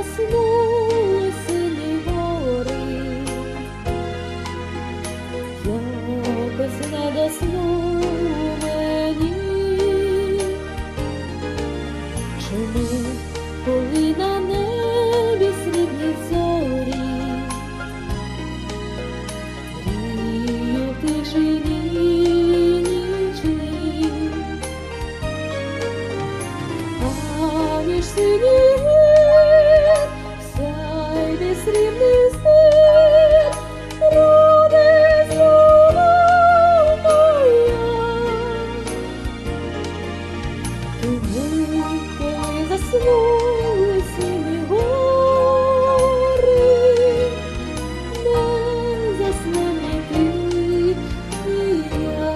заснули сині гори, якось не до чому на небі срібні зорі, мрію тишині нічній. А між Коли заснули сині гори, не засне ти, ні я.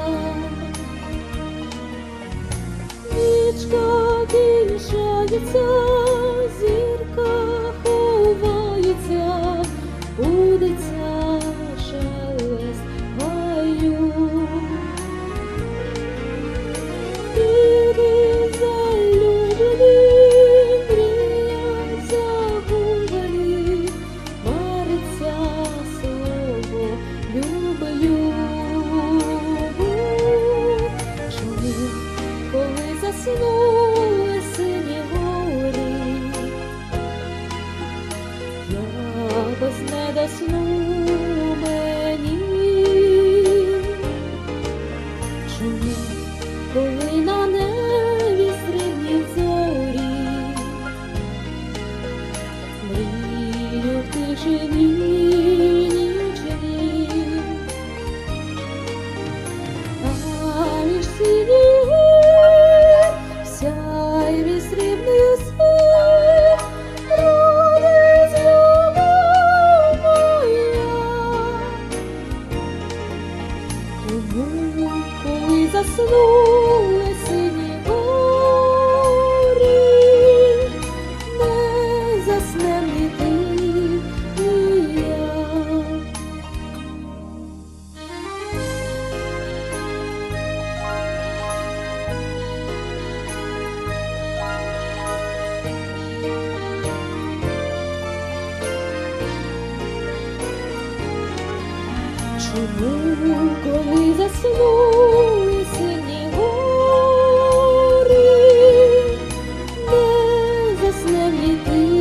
Якось не до сну мені. Чому, коли на небі срібні зорі, мрію в тишині коли заснули сині гори, не засне ні Чому, коли заснули сині гори, не засне літи?